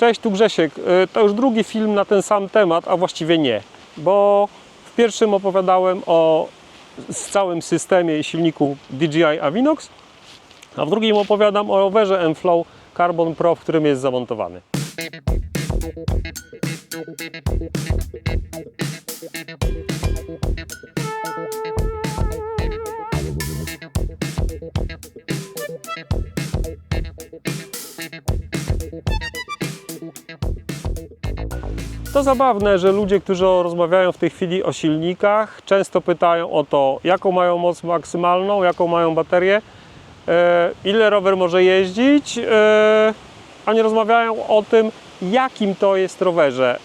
Cześć, tu Grzesiek. Y, To już drugi film na ten sam temat, a właściwie nie, bo w pierwszym opowiadałem o całym systemie i silniku DJI Avinox, a w drugim opowiadam o rowerze M-Flow Carbon Pro, w którym jest zamontowany. To zabawne, że ludzie, którzy rozmawiają w tej chwili o silnikach, często pytają o to, jaką mają moc maksymalną, jaką mają baterię, e, ile rower może jeździć, e, a nie rozmawiają o tym, jakim to jest rowerze.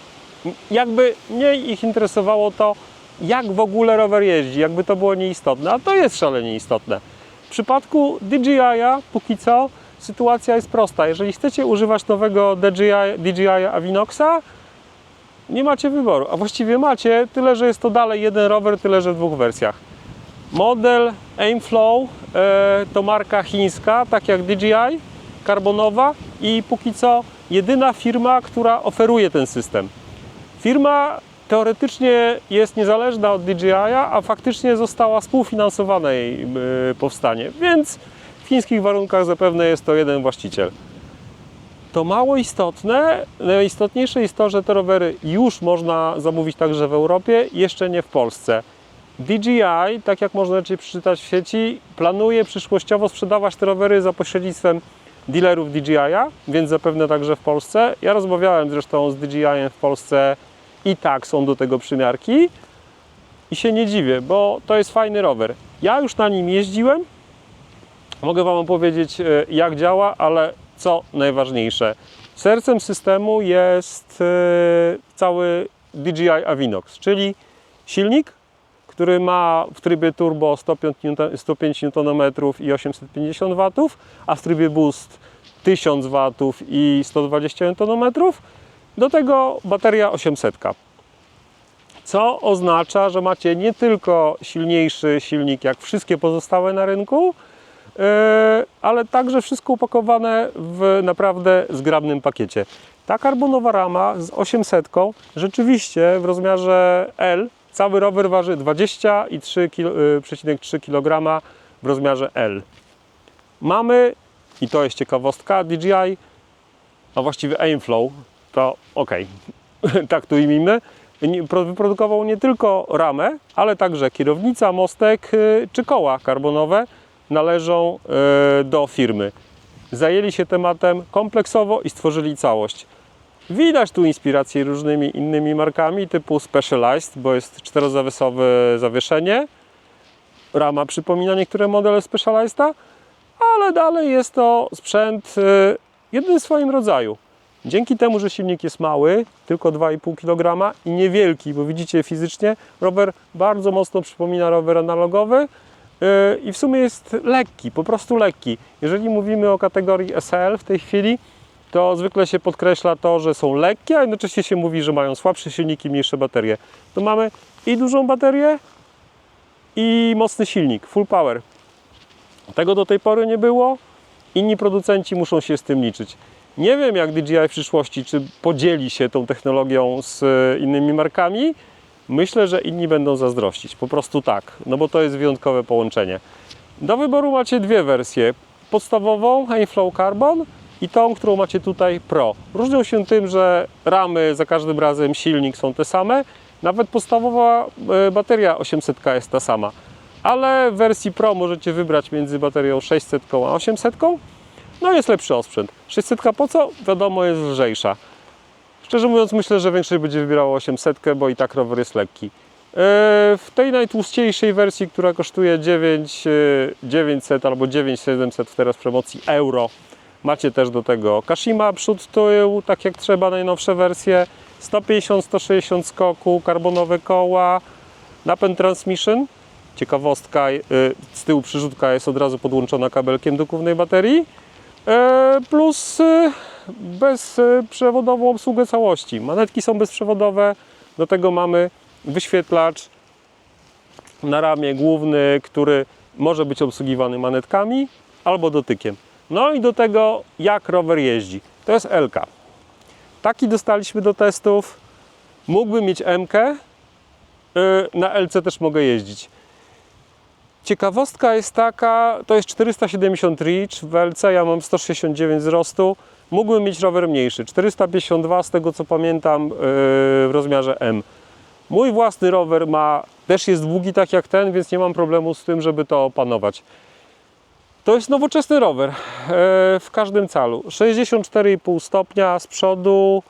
Jakby mnie ich interesowało to, jak w ogóle rower jeździ, jakby to było nieistotne, a to jest szalenie istotne. W przypadku DJI póki co sytuacja jest prosta. Jeżeli chcecie używać nowego DJI, DJI Avinoxa, nie macie wyboru, a właściwie macie, tyle że jest to dalej jeden rower, tyle że w dwóch wersjach. Model Aimflow e, to marka chińska, tak jak DJI, karbonowa i póki co jedyna firma, która oferuje ten system. Firma teoretycznie jest niezależna od DJI, a faktycznie została współfinansowana jej e, powstanie, więc w chińskich warunkach zapewne jest to jeden właściciel to mało istotne. Najistotniejsze jest to, że te rowery już można zamówić także w Europie, jeszcze nie w Polsce. DJI, tak jak można lepiej przeczytać w sieci, planuje przyszłościowo sprzedawać te rowery za pośrednictwem dealerów DJI, więc zapewne także w Polsce. Ja rozmawiałem zresztą z DJI w Polsce i tak są do tego przymiarki. I się nie dziwię, bo to jest fajny rower. Ja już na nim jeździłem. Mogę Wam opowiedzieć, e, jak działa, ale co najważniejsze, sercem systemu jest e, cały DJI Avinox, czyli silnik, który ma w trybie turbo 105 Newton- 105 Nm i 850 W, a w trybie boost 1000 W i 120 Nm. Do tego bateria 800. Co oznacza, że macie nie tylko silniejszy silnik jak wszystkie pozostałe na rynku, ale także wszystko upakowane w naprawdę zgrabnym pakiecie. Ta karbonowa rama z 800 rzeczywiście w rozmiarze L, cały rower waży 23,3 kg w rozmiarze L. Mamy, i to jest ciekawostka, DJI, a właściwie Aimflow, to ok, tak tu imimy, wyprodukował nie tylko ramę, ale także kierownica, mostek yy, czy koła karbonowe należą e, do firmy. Zajęli się tematem kompleksowo i stworzyli całość. Widać tu inspiracje różnymi innymi markami typu Specialized, bo jest czterozawieszowe zawieszenie. Rama przypomina niektóre modele Specializeda, ale dalej jest to sprzęt e, jedyny w swoim rodzaju. Dzięki temu, że silnik jest mały, tylko 2,5 kg i niewielki, bo widzicie fizycznie, rower bardzo mocno przypomina rower analogowy, i w sumie jest lekki, po prostu lekki. Jeżeli mówimy o kategorii SL w tej chwili, to zwykle się podkreśla to, że są lekkie, a jednocześnie się mówi, że mają słabsze silniki, mniejsze baterie. To mamy i dużą baterię, i mocny silnik, full power. Tego do tej pory nie było. Inni producenci muszą się z tym liczyć. Nie wiem, jak DJI w przyszłości, czy podzieli się tą technologią z e, innymi markami. Myślę, że inni będą zazdrościć. Po prostu tak, no bo to jest wyjątkowe połączenie. Do wyboru macie dwie wersje. Podstawową Aimflow Carbon i tą, którą macie tutaj Pro. Różnią się tym, że ramy za każdym razem, silnik są te same. Nawet podstawowa e, bateria 800 jest ta sama. Ale w wersji Pro możecie wybrać między baterią 600 a 800. No jest lepszy osprzęt. 600 po co? Wiadomo, jest lżejsza. Szczerze mówiąc, myślę, że większość będzie wybierała 800, bo i tak rower jest lekki. E, W tej najtłuściejszej wersji, która kosztuje 9900 albo 9700 teraz w promocji euro, macie też do tego Kashima przód, tył, tak jak trzeba, najnowsze wersje, 150-160 skoku, karbonowe koła, napęd transmission. Ciekawostka, y, z tyłu przyrzutka jest od razu podłączona kabelkiem do głównej baterii. E, plus bezprzewodową obsługę całości. Manetki są bezprzewodowe, do tego mamy wyświetlacz na ramię główny, który może być obsługiwany manetkami albo dotykiem. No i do tego jak rower jeździ. To jest LK. Taki dostaliśmy do testów. Mógłbym mieć M. Na LC też mogę jeździć. Ciekawostka jest taka, to jest 470 reach, w LC ja mam 169 wzrostu. Mógłbym mieć rower mniejszy, 452 z tego co pamiętam yy, w rozmiarze M. Mój własny rower ma, też jest długi tak jak ten, więc nie mam problemu z tym, żeby to opanować. To jest nowoczesny rower yy, w każdym calu. 64,5 stopnia z przodu,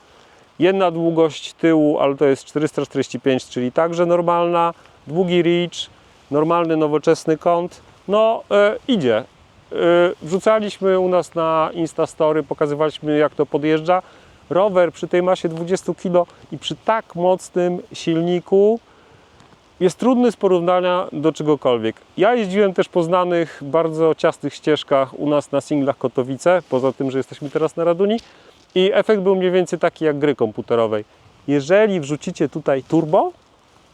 jedna długość tyłu, ale to jest 445, czyli także normalna, długi reach, normalny, nowoczesny kąt. No, e, idzie. E, wrzucaliśmy u nas na Instastory, pokazywaliśmy jak to podjeżdża. Rower przy tej masie 20 kg i przy tak mocnym silniku jest trudny z porównania do czegokolwiek. Ja jeździłem też po znanych, bardzo ciasnych ścieżkach u nas na singlach Kotowice, poza tym, że jesteśmy teraz na Raduni i efekt był mniej więcej taki jak gry komputerowej. Jeżeli wrzucicie tutaj turbo,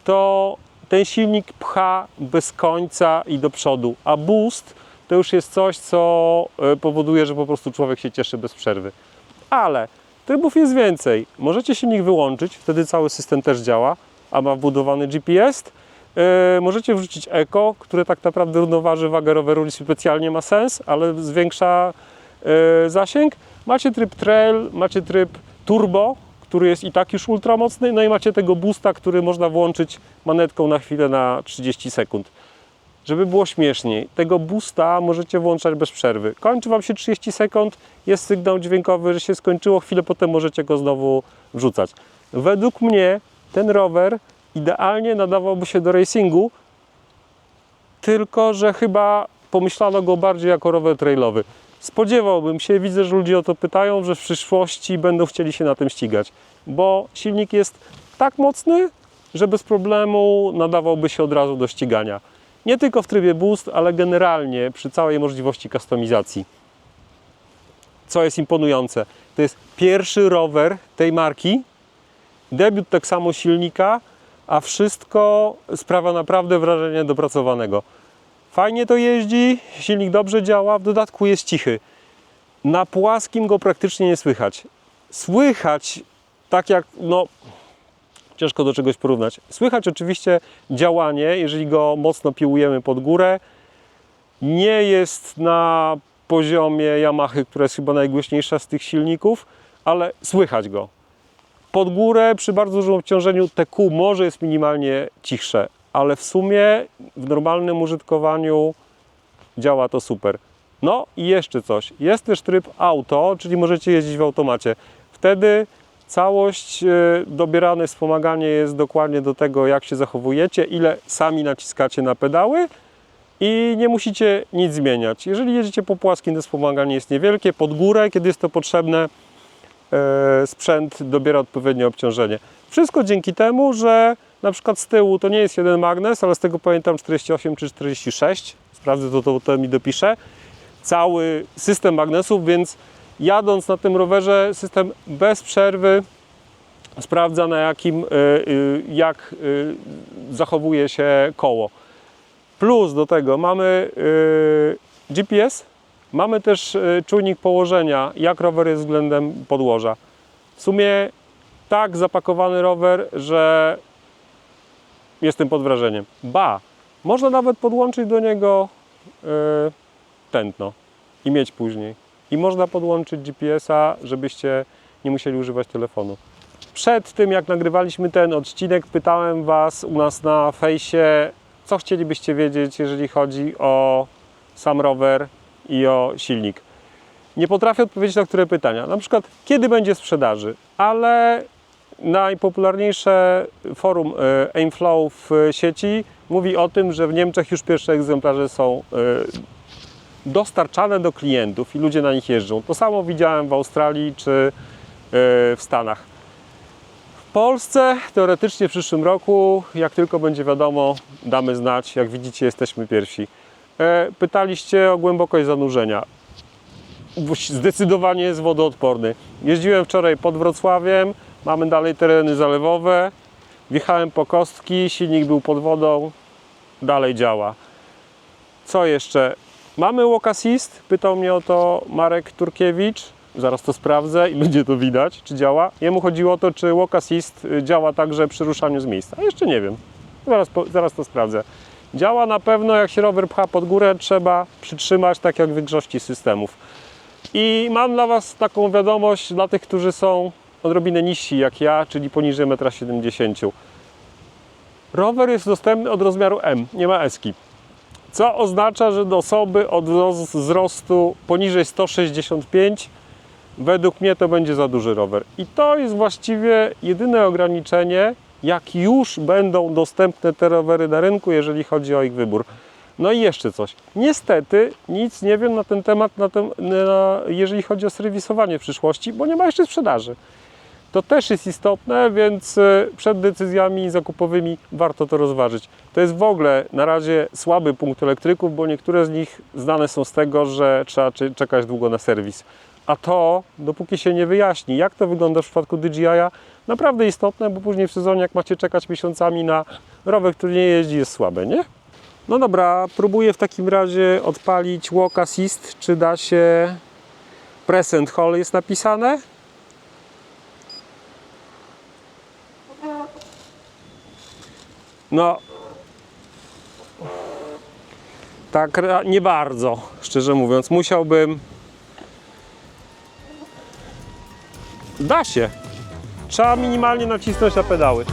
to ten silnik pcha bez końca i do przodu, a boost to już jest coś, co e, powoduje, że po prostu człowiek się cieszy bez przerwy. Ale trybów jest więcej. Możecie silnik wyłączyć, wtedy cały system też działa, a ma wbudowany GPS. E, Możecie wrzucić Eco, które tak naprawdę równoważy wagę roweru specjalnie ma sens, ale zwiększa e, zasięg. Macie tryb trail, macie tryb turbo, który jest i tak już ultramocny, no i macie tego boosta, który można włączyć manetką na chwilę na 30 sekund. Żeby było śmieszniej, tego boosta możecie włączać bez przerwy. Kończy Wam się 30 sekund, jest sygnał dźwiękowy, że się skończyło, chwilę potem możecie go znowu wrzucać. Według mnie ten rower idealnie nadawałby się do racingu, tylko że chyba pomyślano go bardziej jako rower trailowy. Spodziewałbym się, widzę, że ludzie o to pytają, że w przyszłości będą chcieli się na tym ścigać, bo silnik jest tak mocny, że bez problemu nadawałby się od razu do ścigania. Nie tylko w trybie boost, ale generalnie przy całej możliwości kustomizacji. Co jest imponujące, to jest pierwszy rower tej marki, debiut tak samo silnika, a wszystko sprawia naprawdę wrażenie dopracowanego. Fajnie to jeździ, silnik dobrze działa, w dodatku jest cichy. Na płaskim go praktycznie nie słychać. Słychać tak jak, no, ciężko do czegoś porównać. Słychać oczywiście działanie, jeżeli go mocno piłujemy pod górę. Nie jest na poziomie Yamahy, która jest chyba najgłośniejsza z tych silników, ale słychać go. Pod górę przy bardzo dużym obciążeniu TQ może jest minimalnie cichsze, ale w sumie w normalnym użytkowaniu działa to super. No i jeszcze coś. Jest też tryb auto, czyli możecie jeździć w automacie. Wtedy całość, e, dobierane wspomaganie jest dokładnie do tego, jak się zachowujecie, ile sami naciskacie na pedały i nie musicie nic zmieniać. Jeżeli jedziecie po płaskim, to wspomaganie jest niewielkie. Pod górę, kiedy jest to potrzebne, e, sprzęt dobiera odpowiednie obciążenie. Wszystko dzięki temu, że na przykład z tyłu to nie jest jeden magnes, ale z tego pamiętam 48 czy 46. Sprawdzę to, to, to mi dopiszę. Cały system magnesów, więc jadąc na tym rowerze, system bez przerwy sprawdza na jakim, y, y, jak y, zachowuje się koło. Plus do tego mamy GPS, mamy też czujnik położenia, jak rower jest względem podłoża. W sumie tak zapakowany rower, że jestem pod wrażeniem. Ba, można nawet podłączyć do niego tętno i mieć później. I można podłączyć GPS-a, żebyście nie musieli używać telefonu. Przed tym, jak nagrywaliśmy ten odcinek, pytałem Was u nas na fejsie, co chcielibyście wiedzieć, jeżeli chodzi o sam rower i o silnik. Nie potrafię odpowiedzieć na które pytania. Na przykład, kiedy będzie sprzedaży, ale najpopularniejsze forum e, Aimflow w sieci mówi o tym, że w Niemczech już pierwsze egzemplarze są e, dostarczane do klientów i ludzie na nich jeżdżą. To samo widziałem w Australii czy e, w Stanach. W Polsce teoretycznie w przyszłym roku, jak tylko będzie wiadomo, damy znać. Jak widzicie, jesteśmy pierwsi. E, Pytaliście o głębokość zanurzenia. Zdecydowanie jest wodoodporny. Jeździłem wczoraj pod Wrocławiem, mamy dalej tereny zalewowe. Wjechałem po kostki, silnik był pod wodą, dalej działa. Co jeszcze? Mamy walk assist, pytał mnie o to Marek Turkiewicz. zaraz to sprawdzę i będzie to widać, czy działa. Jemu chodziło o to, czy walk assist y, działa także przy ruszaniu z miejsca. Jeszcze nie wiem. Zaraz, zaraz to sprawdzę. Działa na pewno, jak się rower pcha pod górę, trzeba przytrzymać, tak jak w większości systemów. I mam dla Was taką wiadomość dla tych, którzy są odrobinę niżsi jak ja, czyli poniżej 1,70 m. Rower jest dostępny od rozmiaru M, nie ma eski. Co oznacza, że do osoby od wzrostu poniżej 165 według mnie to będzie za duży rower. I to jest właściwie jedyne ograniczenie, jak już będą dostępne te rowery na rynku, jeżeli chodzi o ich wybór. No i jeszcze coś. Niestety nic nie wiem na ten temat, na tem, na, jeżeli chodzi o serwisowanie w przyszłości, bo nie ma jeszcze sprzedaży. To też jest istotne, więc e, przed decyzjami zakupowymi warto to rozważyć. To jest w ogóle na razie słaby punkt elektryków, bo niektóre z nich znane są z tego, że trzeba cze- czekać długo na serwis. A to, dopóki się nie wyjaśni, jak to wygląda w przypadku DJI, naprawdę istotne, bo później w sezonie, jak macie czekać miesiącami na rower, który nie jeździ, jest słabe, nie? No dobra, próbuję w takim razie odpalić Walk Assist, czy da się Present Hall jest napisane. No. Tak, nie bardzo, szczerze mówiąc. Musiałbym. Da się. Trzeba minimalnie nacisnąć na pedały.